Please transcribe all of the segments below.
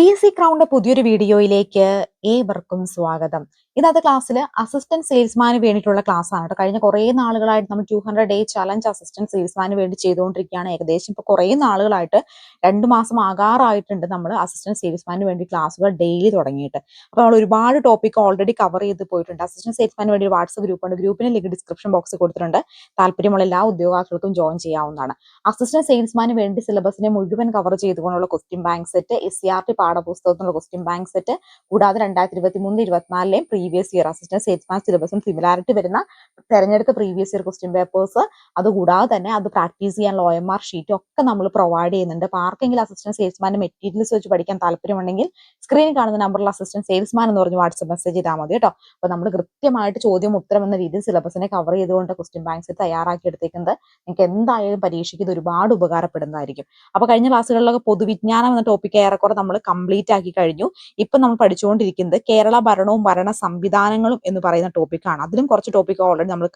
P S C crowned പുതിയൊരു വീഡിയോയിലേക്ക് ഏവർക്കും സ്വാഗതം. ഇന്നത്തെ ക്ലാസ്സിൽ അസിസ്റ്റന്റ് സെയിൽസ്മാന് വേണ്ടിയിട്ടുള്ള ക്ലാസ് ആണ് കേട്ടോ. കഴിഞ്ഞ കുറേ നാളുകളായിട്ട് നമ്മൾ two hundred day challenge assistant സെയിൽസ്മാന് വേണ്ടി ചെയ്തുകൊണ്ടിരിക്കുകയാണ്. ഏകദേശം ഇപ്പോൾ കുറേ നാളുകളായിട്ട് രണ്ട് മാസം ആകാറായിട്ടുണ്ട് നമ്മൾ അസിസ്റ്റന്റ് സെയിൽസ്മാന് വേണ്ടി ക്ലാസ്സുകൾ ഡെയിലി തുടങ്ങിയിട്ട്. അപ്പോൾ നമ്മൾ ഒരുപാട് ടോപ്പിക് ഓൾറെഡി കവർ ചെയ്ത് പോയിട്ടുണ്ട്. അസിസ്റ്റന്റ് സെയിൽസ്മാന് വേണ്ടി ഒരു വാട്സ്ആപ്പ് ഗ്രൂപ്പുണ്ട് ഗ്രൂപ്പിന് ലിങ്ക് ഡിസ്ക്രിപ്ഷൻ ബോക്സിൽ കൊടുത്തിട്ടുണ്ട്. താല്പര്യമുള്ള എല്ലാ ഉദ്യോഗാർത്ഥികൾക്കും ജോയിൻ ചെയ്യാവുന്നതാണ്. അസിസ്റ്റന്റ് സെയിൽസ്മാന് വേണ്ടി സിലബസിനെ മുഴുവൻ കവർ ചെയ്തുകൊണ്ടുള്ള question bank set S C R T പാഠപുസ്തകത്തിനുള്ള question bank set കൂടാതെ രണ്ടായിരത്തി ഇരുപത്തി മൂന്ന് ഇരുപത്തിനാലിലെയും പ്രീവിയസ് ഇയർ അസിസ്റ്റന്റ് സെയിൽസ്മാൻ സിലബസും സിമിലാരിറ്റി വരുന്ന തെരഞ്ഞെടുത്ത പ്രീവിയസ് ഇയർ ക്വസ്റ്റ്യൻ പേപ്പേഴ്സ് അതുകൂടാതെ തന്നെ അത് പ്രാക്ടീസ് ചെയ്യാനുള്ള ഒ എം ആർ ഷീറ്റും ഒക്കെ നമ്മൾ പ്രൊവൈഡ് ചെയ്യുന്നുണ്ട്. അപ്പോൾ ആർക്കെങ്കിലും അസിസ്റ്റന്റ് സെയിൽസ്മാന്റെ മെറ്റീരിയൽസ് വെച്ച് പഠിക്കാൻ താല്പര്യമുണ്ടെങ്കിൽ സ്ക്രീനിൽ കാണുന്ന നമ്പറിൽ അസിസ്റ്റന്റ് സെയിൽസ്മാൻ എന്ന് പറഞ്ഞ് വാട്സ്ആപ്പ് മെസ്സേജ് ചെയ്താൽ മതി കേട്ടോ. അപ്പോൾ നമ്മൾ കൃത്യമായിട്ട് ചോദ്യം ഉത്തരം എന്ന രീതിയിൽ സിലബസിനെ കവർ ചെയ്തുകൊണ്ട് ക്വസ്റ്റ്യൻ ബാങ്ക്സ് തയ്യാറാക്കി എടുത്തേക്കുന്നത് നിങ്ങൾക്ക് എന്തായാലും പരീക്ഷയ്ക്ക് ഇത് ഒരുപാട് ഉപകാരപ്പെടുന്നതായിരിക്കും. അപ്പോൾ കഴിഞ്ഞ ക്ലാസ്സുകളിലൊക്കെ പൊതുവിജ്ഞാനം എന്ന ടോപ്പിക് ഏറെക്കുറെ നമ്മൾ കംപ്ലീറ്റ് ആക്കി കഴിഞ്ഞു. ഇപ്പൊ നമ്മൾ പഠിച്ചുകൊണ്ടിരിക്കുന്നത് കേരള ഭരണവും ഭരണ സംവിധാനങ്ങളും എന്ന് പറയുന്ന ടോപ്പിക്കാണ് അതിലും കുറച്ച് ടോപ്പിക്ക് ഓൾറെഡി നമ്മൾ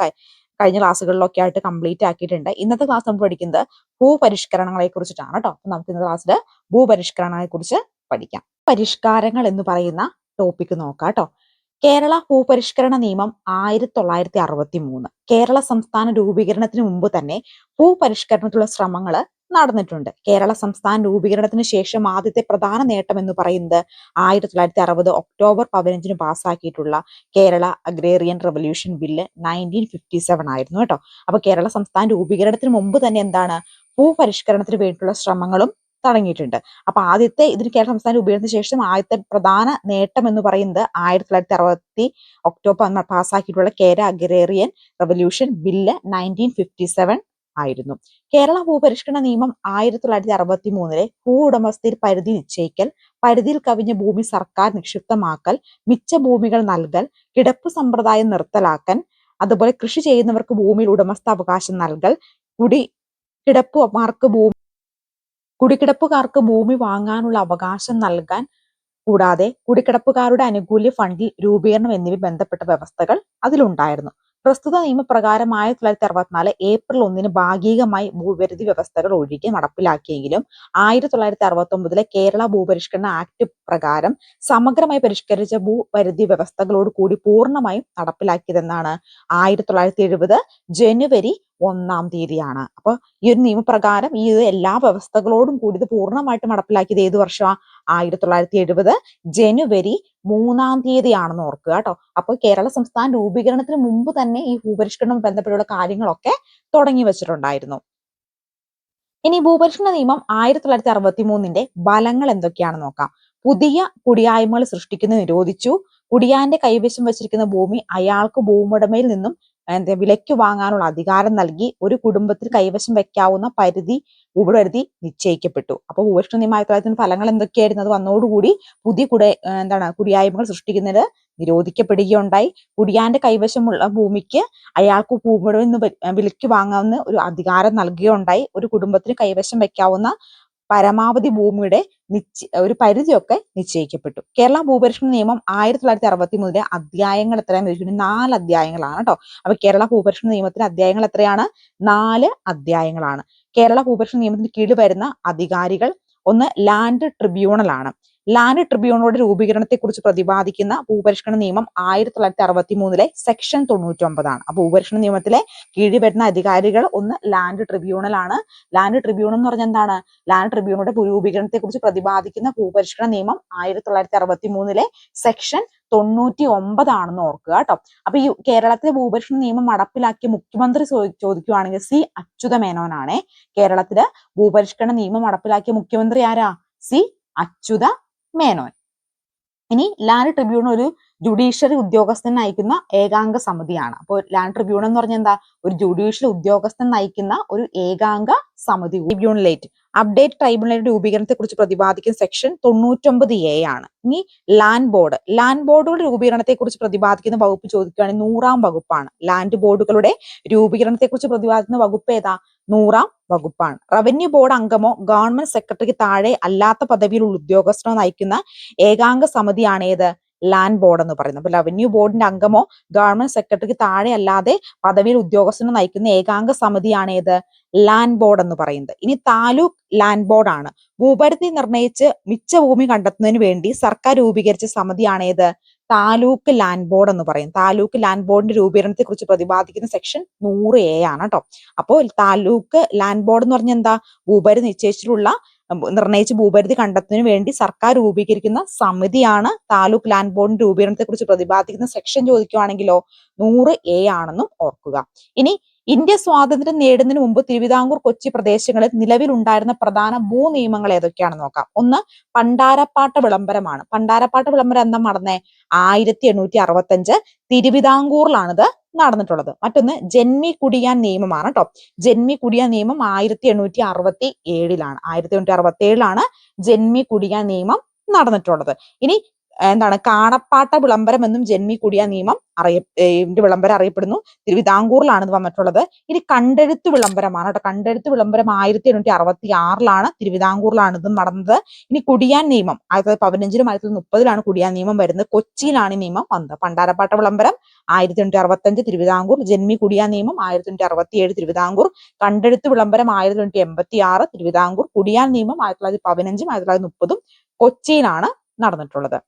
കഴിഞ്ഞ ക്ലാസ്സുകളിലൊക്കെ ആയിട്ട് കംപ്ലീറ്റ് ആക്കിയിട്ടുണ്ട്. ഇന്നത്തെ ക്ലാസ് നമ്മൾ പഠിക്കുന്നത് ഭൂപരിഷ്കരണങ്ങളെ കുറിച്ചിട്ടാണ് കേട്ടോ നമുക്ക് ഇന്നത്തെ ക്ലാസ്സിൽ ഭൂപരിഷ്കരണങ്ങളെ കുറിച്ച് പഠിക്കാം. പരിഷ്കാരങ്ങൾ എന്ന് പറയുന്ന ടോപ്പിക്ക് നോക്കാം കേട്ടോ കേരള ഭൂപരിഷ്കരണ നിയമം ആയിരത്തി തൊള്ളായിരത്തി അറുപത്തി മൂന്ന് കേരള സംസ്ഥാന രൂപീകരണത്തിന് മുമ്പ് തന്നെ ഭൂപരിഷ്കരണത്തിലുള്ള ശ്രമങ്ങൾ നടന്നിട്ടുണ്ട്. കേരള സംസ്ഥാന രൂപീകരണത്തിന് ശേഷം ആദ്യത്തെ പ്രധാന നേട്ടം എന്ന് പറയുന്നത് ആയിരത്തി തൊള്ളായിരത്തി അറുപത് ഒക്ടോബർ പതിനഞ്ചിന് പാസ്സാക്കിയിട്ടുള്ള Kerala agrarian revolution bill nineteen fifty seven ആയിരുന്നു കേട്ടോ. അപ്പൊ കേരള സംസ്ഥാന രൂപീകരണത്തിന് മുമ്പ് തന്നെ എന്താണ് ഭൂപരിഷ്കരണത്തിന് വേണ്ടിയിട്ടുള്ള ശ്രമങ്ങളും തുടങ്ങിയിട്ടുണ്ട്. അപ്പൊ ആദ്യത്തെ ഇതിന് കേരള സംസ്ഥാന രൂപീകരണത്തിന് ശേഷം ആദ്യത്തെ പ്രധാന നേട്ടം എന്ന് പറയുന്നത് ആയിരത്തി തൊള്ളായിരത്തി അറുപത്തി October പാസ്സാക്കിയിട്ടുള്ള Kerala agrarian revolution bill nineteen fifty seven ആയിരുന്നു. കേരള ഭൂപരിഷ്കരണ നിയമം ആയിരത്തി തൊള്ളായിരത്തി അറുപത്തി മൂന്നിലെ ഭൂ ഉടമസ്ഥയിൽ പരിധി നിശ്ചയിക്കൽ പരിധിയിൽ കവിഞ്ഞ ഭൂമി സർക്കാർ നിക്ഷിപ്തമാക്കൽ മിച്ച ഭൂമികൾ നൽകൽ കിടപ്പ് സമ്പ്രദായം നിർത്തലാക്കൽ അതുപോലെ കൃഷി ചെയ്യുന്നവർക്ക് ഭൂമിയിൽ ഉടമസ്ഥ അവകാശം നൽകൽ കുടി കിടപ്പുമാർക്ക് ഭൂമി കുടിക്കിടപ്പുകാർക്ക് ഭൂമി വാങ്ങാനുള്ള അവകാശം നൽകാൻ കൂടാതെ കുടിക്കിടപ്പുകാരുടെ അനുകൂല്യ ഫണ്ടിൽ രൂപീകരണം എന്നിവ ബന്ധപ്പെട്ട വ്യവസ്ഥകൾ അതിലുണ്ടായിരുന്നു. പ്രസ്തുത നിയമപ്രകാരം ആയിരത്തി തൊള്ളായിരത്തി അറുപത്തിനാല് ഏപ്രിൽ ഒന്നിന് ഭാഗികമായി ഭൂപരിധി വ്യവസ്ഥകൾ ഒഴികെ നടപ്പിലാക്കിയെങ്കിലും ആയിരത്തി തൊള്ളായിരത്തി അറുപത്തി ഒമ്പതിലെ കേരള ഭൂപരിഷ്കരണ ആക്ട് പ്രകാരം സമഗ്രമായി പരിഷ്കരിച്ച ഭൂപരിധി വ്യവസ്ഥകളോട് കൂടി പൂർണമായും നടപ്പിലാക്കിയതെന്നാണ് ആയിരത്തി തൊള്ളായിരത്തി എഴുപത് ജനുവരി ഒന്നാം തീയതിയാണ്. അപ്പൊ ഈ ഒരു നിയമപ്രകാരം ഈ എല്ലാ വ്യവസ്ഥകളോടും കൂടി ഇത് പൂർണമായിട്ട് നടപ്പിലാക്കിയത് ഏത് വർഷമാണ് ആയിരത്തി തൊള്ളായിരത്തി എഴുപത് ജനുവരി മൂന്നാം തീയതിയാണെന്ന് ഓർക്കുക കേട്ടോ. അപ്പോൾ കേരള സംസ്ഥാന രൂപീകരണത്തിന് മുമ്പ് തന്നെ ഈ ഭൂപരിഷ്കരണം ബന്ധപ്പെട്ടുള്ള കാര്യങ്ങളൊക്കെ തുടങ്ങി വെച്ചിട്ടുണ്ടായിരുന്നു. ഇനി ഭൂപരിഷ്കരണ നിയമം ആയിരത്തി തൊള്ളായിരത്തി അറുപത്തി മൂന്നിന്റെ ഫലങ്ങൾ എന്തൊക്കെയാണെന്ന് നോക്കാം. പുതിയ കുടിയായ്മകൾ സൃഷ്ടിക്കുന്നത് നിരോധിച്ചു. കുടിയാന്റെ കൈവശം വച്ചിരിക്കുന്ന ഭൂമി അയാൾക്ക് ഭൂമുടമയിൽ നിന്നും എന്താ വിലയ്ക്ക് വാങ്ങാനുള്ള അധികാരം നൽകി ഒരു കുടുംബത്തിൽ കൈവശം വെക്കാവുന്ന പരിധി ഉപരിധി നിശ്ചയിക്കപ്പെട്ടു. അപ്പൊ ഭൂപരിഷ്കരണ നിയമ ആയിരത്തി തൊള്ളായിരത്തി ഫലങ്ങൾ എന്തൊക്കെയായിരുന്നു? അത് വന്നോടുകൂടി പുതിയ കുട എന്താണ് കുടിയായ്മകൾ സൃഷ്ടിക്കുന്നത് നിരോധിക്കപ്പെടുകയുണ്ടായി. കുടിയാന്റെ കൈവശമുള്ള ഭൂമിക്ക് അയാൾക്ക് ഭൂമിയുടെ വിലയ്ക്ക് വാങ്ങാവുന്ന ഒരു അധികാരം നൽകുകയുണ്ടായി. ഒരു കുടുംബത്തിന് കൈവശം വെക്കാവുന്ന പരമാവധി ഭൂമിയുടെ ഒരു പരിധിയൊക്കെ നിശ്ചയിക്കപ്പെട്ടു. കേരള ഭൂപരിഷ്കരണ നിയമം ആയിരത്തി തൊള്ളായിരത്തി അറുപത്തി മൂന്നിലെ അധ്യായങ്ങൾ എത്രയാന്ന് ചോദിച്ചിട്ടുണ്ടെങ്കിൽ നാല് അധ്യായങ്ങളാണ് കേട്ടോ അപ്പൊ കേരള ഭൂപരിഷ്കരണ നിയമത്തിലെ അധ്യായങ്ങൾ എത്രയാണ്? നാല് അധ്യായങ്ങളാണ്. കേരള ഭൂപരിഷ്കരണ നിയമത്തിന് കീഴിൽ വരുന്ന അധികാരികൾ ഒന്ന് ലാൻഡ് ട്രിബ്യൂണൽ ആണ്. ലാൻഡ് ട്രിബ്യൂണലുടെ രൂപീകരണത്തെക്കുറിച്ച് പ്രതിപാദിക്കുന്ന ഭൂപരിഷ്കരണ നിയമം ആയിരത്തി തൊള്ളായിരത്തി അറുപത്തി മൂന്നിലെ സെക്ഷൻ തൊണ്ണൂറ്റി ഒമ്പതാണ് അപ്പൊ ഭൂപരിഷ്കരണ നിയമത്തിലെ കീഴിൽ വരുന്ന അധികാരികൾ ഒന്ന് ലാൻഡ് ട്രിബ്യൂണൽ ആണ്. ലാൻഡ് ട്രിബ്യൂണൽ എന്ന് പറഞ്ഞാൽ എന്താണ്? ലാൻഡ് ട്രിബ്യൂണലുടെ രൂപീകരണത്തെക്കുറിച്ച് പ്രതിപാദിക്കുന്ന ഭൂപരിഷ്കരണ നിയമം ആയിരത്തി തൊള്ളായിരത്തി അറുപത്തി മൂന്നിലെ സെക്ഷൻ തൊണ്ണൂറ്റി ഒമ്പതാണെന്ന് ഓർക്കുക കേട്ടോ. അപ്പൊ ഈ കേരളത്തിലെ ഭൂപരിഷ്കരണ നിയമം നടപ്പിലാക്കിയ മുഖ്യമന്ത്രി ചോദിക്കുകയാണെങ്കിൽ സി അച്യുത മേനോനാണ് കേരളത്തിലെ ഭൂപരിഷ്കരണ നിയമം നടപ്പിലാക്കിയ മുഖ്യമന്ത്രി ആരാ? സി അച്യുത മേനോൻ ഇനി ലാൻഡ് ട്രിബ്യൂണൽ ഒരു ജുഡീഷ്യറി ഉദ്യോഗസ്ഥൻ നയിക്കുന്ന ഏകാംഗ സമിതിയാണ്. അപ്പോൾ ലാൻഡ് ട്രിബ്യൂണൽ എന്ന് പറഞ്ഞാൽ എന്താ? ഒരു ജുഡീഷ്യൽ ഉദ്യോഗസ്ഥൻ നയിക്കുന്ന ഒരു ഏകാംഗ സമിതി. ട്രിബ്യൂണലേറ്റ് അപ്ഡേറ്റ് ട്രൈബ്യൂണലിന്റെ രൂപീകരണത്തെ കുറിച്ച് പ്രതിപാദിക്കുന്ന സെക്ഷൻ തൊണ്ണൂറ്റൊമ്പത് എ ആണ്. ഇനി ലാൻഡ് ബോർഡ് ലാൻഡ് ബോർഡുകളുടെ രൂപീകരണത്തെ കുറിച്ച് പ്രതിപാദിക്കുന്ന വകുപ്പ് ചോദിക്കുകയാണെങ്കിൽ നൂറാം വകുപ്പാണ്. ലാൻഡ് ബോർഡുകളുടെ രൂപീകരണത്തെ കുറിച്ച് പ്രതിപാദിക്കുന്ന വകുപ്പ് ഏതാ? നൂറാം വകുപ്പാണ്. റവന്യൂ ബോർഡ് അംഗമോ ഗവൺമെന്റ് സെക്രട്ടറിക്ക് താഴെ അല്ലാത്ത പദവിയിലുള്ള ഉദ്യോഗസ്ഥനോ നയിക്കുന്ന ഏകാംഗ സമിതിയാണ് ഏത്? ലാൻഡ് ബോർഡ് എന്ന് പറയുന്നത്. അപ്പൊ റവന്യൂ ബോർഡിന്റെ അംഗമോ ഗവൺമെന്റ് സെക്രട്ടറിക്ക് താഴെ അല്ലാതെ പദവിയിൽ ഉദ്യോഗസ്ഥനെ നയിക്കുന്ന ഏകാംഗ സമിതിയാണ് ഏത്? ലാൻഡ് ബോർഡ് എന്ന് പറയുന്നത്. ഇനി താലൂക്ക് ലാൻഡ് ബോർഡ് ആണ്. ഭൂപരിധി നിർണയിച്ച് മിച്ച ഭൂമി കണ്ടെത്തുന്നതിന് വേണ്ടി സർക്കാർ രൂപീകരിച്ച സമിതിയാണ് ഏത്? താലൂക്ക് ലാൻഡ് ബോർഡ് എന്ന് പറയും. താലൂക്ക് ലാൻഡ് ബോർഡിന്റെ രൂപീകരണത്തെ കുറിച്ച് പ്രതിപാദിക്കുന്ന സെക്ഷൻ നൂറ് എ ആണ് കേട്ടോ. അപ്പോൾ താലൂക്ക് ലാൻഡ് ബോർഡ് എന്ന് പറഞ്ഞാൽ എന്താ? ഭൂപരിധി നിശ്ചയിച്ചിട്ടുള്ള നിർണയിച്ച ഭൂപരിധി കണ്ടെത്തുന്നതിന് വേണ്ടി സർക്കാർ രൂപീകരിക്കുന്ന സമിതിയാണ് താലൂക്ക് ലാൻഡ് ബോർഡിന്റെ രൂപീകരണത്തെ കുറിച്ച് പ്രതിപാദിക്കുന്ന സെക്ഷൻ ചോദിക്കുവാണെങ്കിലോ നൂറ് എ ആണെന്നും ഓർക്കുക. ഇനി ഇന്ത്യ സ്വാതന്ത്ര്യം നേടുന്നതിന് മുമ്പ് തിരുവിതാംകൂർ കൊച്ചി പ്രദേശങ്ങളിൽ നിലവിലുണ്ടായിരുന്ന പ്രധാന ഭൂ നിയമങ്ങൾ ഏതൊക്കെയാണെന്ന് നോക്കാം. ഒന്ന് പണ്ടാരപ്പാട്ട വിളംബരമാണ്. പണ്ടാരപ്പാട്ട വിളംബരം എന്താ നടന്നേ ആയിരത്തി എണ്ണൂറ്റി അറുപത്തഞ്ച്. തിരുവിതാംകൂറിലാണിത്. നടന്നിട്ടുള്ളത്. മറ്റൊന്ന് ജന്മി കുടിയാൻ നിയമമാണ് കേട്ടോ ജന്മി കുടിയാൻ നിയമം ആയിരത്തി എണ്ണൂറ്റി അറുപത്തി ഏഴിലാണ് ആയിരത്തി എണ്ണൂറ്റി അറുപത്തി ഏഴിലാണ് ജന്മി കുടിയാൻ നിയമം നടന്നിട്ടുള്ളത്. ഇനി എന്താണ് കാണപ്പാട്ട വിളംബരം എന്നും ജന്മി കൂടിയ നിയമം അറിയ വിളംബരം അറിയപ്പെടുന്നു. തിരുവിതാംകൂറിലാണ് ഇത് വന്നിട്ടുള്ളത്. ഇനി കണ്ടെഴുത്ത് വിളംബരമാണ് കേട്ടോ. കണ്ടെഴുത്ത് വിളംബരം ആയിരത്തി എണ്ണൂറ്റി അറുപത്തി ആറിലാണ് തിരുവിതാംകൂറിലാണ് ഇത് നടന്നത്. ഇനി കുടിയാൻ നിയമം ആയിരത്തി തൊള്ളായിരത്തി പതിനഞ്ചിലും ആയിരത്തി തൊള്ളായിരത്തി മുപ്പതിലാണ് കുടിയാൻ നിയമം വരുന്നത്. കൊച്ചിയിലാണ് ഈ നിയമം വന്നത്. പണ്ടാരപ്പാട്ട വിളംബരം ആയിരത്തി എണ്ണൂറ്റി അറുപത്തഞ്ച് തിരുവിതാംകൂർ ജന്മി കുടിയാൻ നിയമം ആയിരത്തി എണ്ണൂറ്റി അറുപത്തി ഏഴ് തിരുവിതാംകൂർ കണ്ടെഴുത്ത് വിളംബരം ആയിരത്തി എണ്ണൂറ്റി എൺപത്തി ആറ് തിരുവിതാംകൂർ കുടിയാൻ നിയമം ആയിരത്തി തൊള്ളായിരത്തി പതിനഞ്ചും ആയിരത്തി തൊള്ളായിരത്തി മുപ്പതും കൊച്ചിയിലാണ് നടന്നിട്ടുള്ളത്.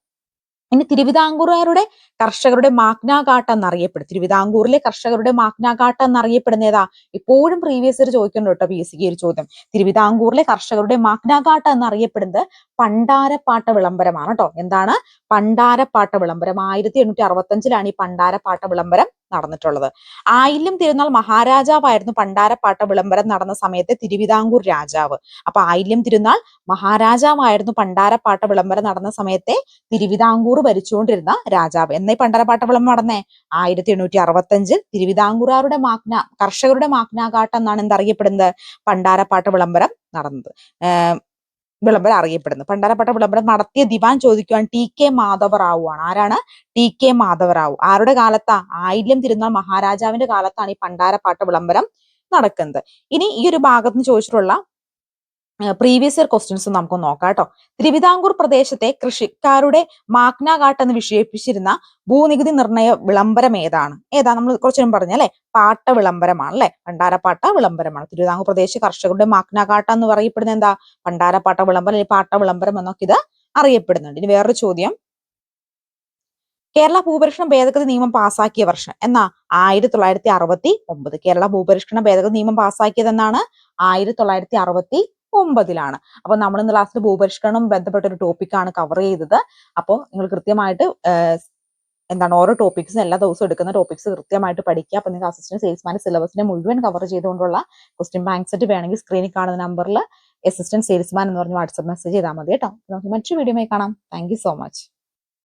ഇനി തിരുവിതാംകൂറുകാരുടെ കർഷകരുടെ മാഗ്നാകാട്ട എന്നറിയപ്പെടും. തിരുവിതാംകൂറിലെ കർഷകരുടെ മാഗ്നാകാട്ട എന്നറിയപ്പെടുന്ന ഏതാ? ഇപ്പോഴും പ്രീവിയസ് ഇയർ ചോദിക്കുന്നുണ്ട് കേട്ടോ പി എസ് സിക്ക് ഒരു ചോദ്യം. തിരുവിതാംകൂറിലെ കർഷകരുടെ മാഗ്നാകാട്ട എന്നറിയപ്പെടുന്നത് പണ്ടാരപ്പാട്ട വിളംബരമാണ് കേട്ടോ. എന്താണ്? പണ്ടാരപ്പാട്ട വിളംബരം. ആയിരത്തി എണ്ണൂറ്റി അറുപത്തഞ്ചിലാണ് ഈ പണ്ടാരപ്പാട്ട വിളംബരം നടന്നിട്ടുള്ളത്. ആയില്യം തിരുനാൾ മഹാരാജാവായിരുന്നു പണ്ടാരപ്പാട്ട വിളംബരം നടന്ന സമയത്തെ തിരുവിതാംകൂർ രാജാവ്. അപ്പൊ ആയില്യം തിരുനാൾ മഹാരാജാവായിരുന്നു പണ്ടാരപ്പാട്ട വിളംബരം നടന്ന സമയത്തെ തിരുവിതാംകൂർ ഭരിച്ചുകൊണ്ടിരുന്ന രാജാവ്. എന്നീ പണ്ടാരപ്പാട്ട വിളംബരം നടന്നേ? ആയിരത്തി എണ്ണൂറ്റി അറുപത്തഞ്ചിൽ തിരുവിതാംകൂറുകാരുടെ മാഗ്ന കർഷകരുടെ മാഗ്നാകാട്ടം എന്നാണ് എന്തറിയപ്പെടുന്നത്? പണ്ടാരപ്പാട്ട വിളംബരം നടന്നത്. വിളംബരം അറിയപ്പെടുന്നത് പണ്ടാരപ്പെട്ട വിളംബരം നടത്തിയ ദിവാൻ ചോദിക്കുവാൻ ടി കെ മാധവറാവു ആണ്. ആരാണ്? T K Madhavarao. ആരുടെ കാലത്താ? ആയില്യം തിരുനാൾ മഹാരാജാവിന്റെ കാലത്താണ് ഈ പണ്ടാരപ്പാട്ട വിളംബരം നടക്കുന്നത്. ഇനി ഈ ഒരു ഭാഗത്ത് നിന്ന് ചോദിച്ചിട്ടുള്ള പ്രീവിയസ് ഇയർ ക്വസ്റ്റ്യൻസ് നമുക്ക് നോക്കാം കേട്ടോ. തിരുവിതാംകൂർ പ്രദേശത്തെ കൃഷിക്കാരുടെ മാഗ്നാഘാട്ട് എന്ന് വിശേഷിപ്പിച്ചിരുന്ന ഭൂനികുതി നിർണയ വിളംബരം ഏതാണ്? ഏതാ? നമ്മൾ കുറച്ചു മുമ്പ് പറഞ്ഞല്ലേ? പാട്ട വിളംബരമാണ് അല്ലെ? പണ്ടാരപ്പാട്ട വിളംബരമാണ്. തിരുവിതാംകൂർ പ്രദേശ കർഷകരുടെ മാഗ്നാഘാട്ട എന്ന് പറയപ്പെടുന്ന എന്താ? പണ്ടാരപ്പാട്ട വിളംബരം അല്ലെങ്കിൽ പാട്ട വിളംബരം എന്നൊക്കെ ഇത് അറിയപ്പെടുന്നുണ്ട്. ഇനി വേറൊരു ചോദ്യം. കേരള ഭൂപരിഷ്കരണ ഭേദഗതി നിയമം പാസാക്കിയ വർഷം എന്നാ? ആയിരത്തി തൊള്ളായിരത്തി അറുപത്തി ഒമ്പത്. കേരള ഭൂപരിഷ്കരണ ഭേദഗതി നിയമം പാസാക്കിയത് എന്നാണ്? ആയിരത്തി തൊള്ളായിരത്തി അറുപത്തി ഒമ്പതിലാണ്. അപ്പൊ നമ്മൾ ഇന്ന് ലാസ്റ്റ് ഭൂപരിഷ്കരണം ബന്ധപ്പെട്ട ഒരു ടോപ്പിക്കാണ് കവർ ചെയ്തത്. അപ്പോൾ നിങ്ങൾ കൃത്യമായിട്ട് എന്താണ് ഓരോ ടോപ്പിക്സും എല്ലാ ദിവസവും എടുക്കുന്ന ടോപ്പിക്സ് കൃത്യമായിട്ട് പഠിക്കുക. അപ്പൊ നിങ്ങൾക്ക് അസിസ്റ്റന്റ് സെയിൽസ്മാൻ സിലബസിനെ മുഴുവൻ കവർ ചെയ്തുകൊണ്ടുള്ള ക്വസ്റ്റ്യൻ ബാങ്ക് സെറ്റ് വേണമെങ്കിൽ സ്ക്രീനിൽ കാണുന്ന നമ്പറിൽ അസിസ്റ്റന്റ് സെയിൽസ്മാൻ എന്ന് പറഞ്ഞ് വാട്സ്ആപ്പ് മെസ്സേജ് ചെയ്താൽ മതി കേട്ടോ. നമുക്ക് മറ്റൊരു വീഡിയോ കാണാം. Thank so much